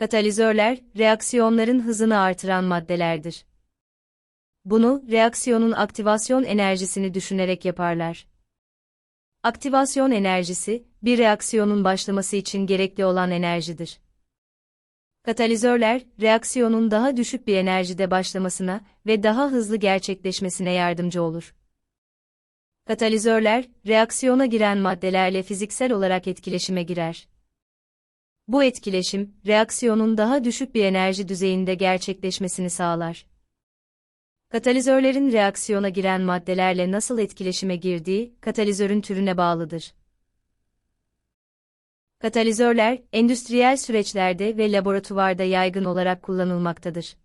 Katalizörler, reaksiyonların hızını artıran maddelerdir. Bunu, reaksiyonun aktivasyon enerjisini düşünerek yaparlar. Aktivasyon enerjisi, bir reaksiyonun başlaması için gerekli olan enerjidir. Katalizörler, reaksiyonun daha düşük bir enerjide başlamasına ve daha hızlı gerçekleşmesine yardımcı olur. Katalizörler, reaksiyona giren maddelerle fiziksel olarak etkileşime girer. Bu etkileşim, reaksiyonun daha düşük bir enerji düzeyinde gerçekleşmesini sağlar. Katalizörlerin reaksiyona giren maddelerle nasıl etkileşime girdiği, katalizörün türüne bağlıdır. Katalizörler, endüstriyel süreçlerde ve laboratuvarda yaygın olarak kullanılmaktadır.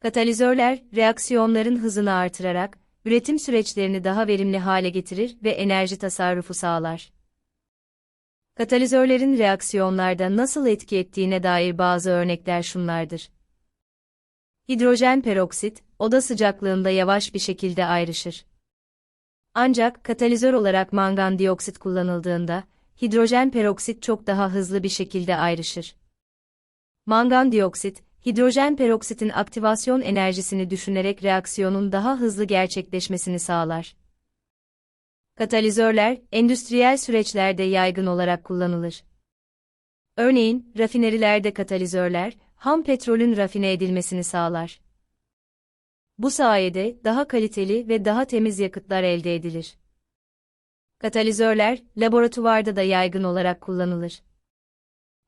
Katalizörler, reaksiyonların hızını artırarak, üretim süreçlerini daha verimli hale getirir ve enerji tasarrufu sağlar. Katalizörlerin reaksiyonlarda nasıl etki ettiğine dair bazı örnekler şunlardır. Hidrojen peroksit, oda sıcaklığında yavaş bir şekilde ayrışır. Ancak katalizör olarak mangan dioksit kullanıldığında, hidrojen peroksit çok daha hızlı bir şekilde ayrışır. Mangan dioksit, hidrojen peroksitin aktivasyon enerjisini düşünerek reaksiyonun daha hızlı gerçekleşmesini sağlar. Katalizörler, endüstriyel süreçlerde yaygın olarak kullanılır. Örneğin, rafinerilerde katalizörler, ham petrolün rafine edilmesini sağlar. Bu sayede daha kaliteli ve daha temiz yakıtlar elde edilir. Katalizörler, laboratuvarda da yaygın olarak kullanılır.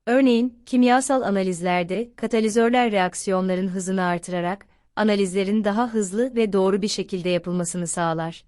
Örneğin, kimyasal analizlerde katalizörler reaksiyonların hızını artırarak, analizlerin daha hızlı ve doğru bir şekilde yapılmasını sağlar.